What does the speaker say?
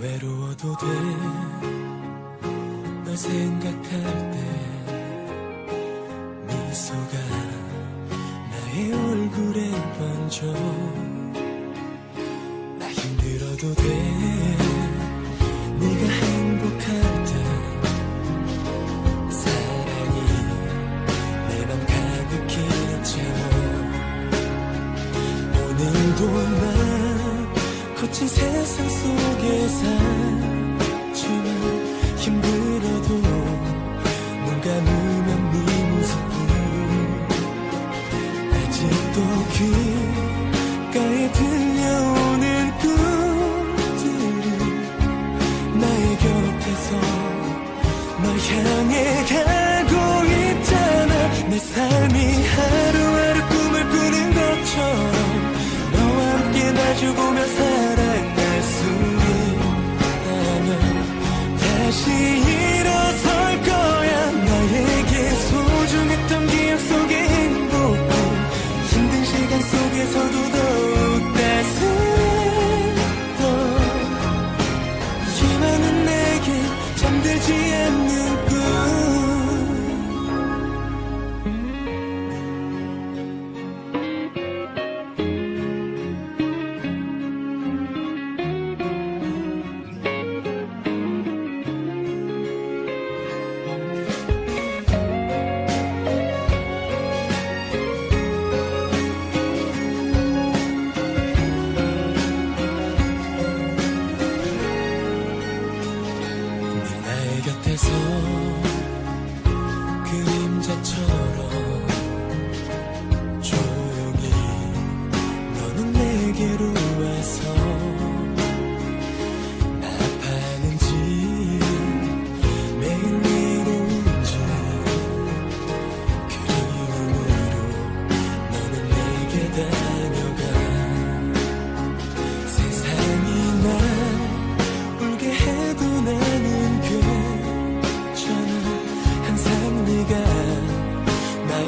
외로워도 돼. 널 생각할 때 미소가 나의 얼굴에 번져. 나 힘들어도 돼. 거친 세상 속에 살지만 힘들어도 눈 감으면 네 모습이 아직도 귓가에 들려오는 꿈들이 나의 곁에서 널 향해 가고 있잖아. 내 삶이 한 곁에서 그림자처럼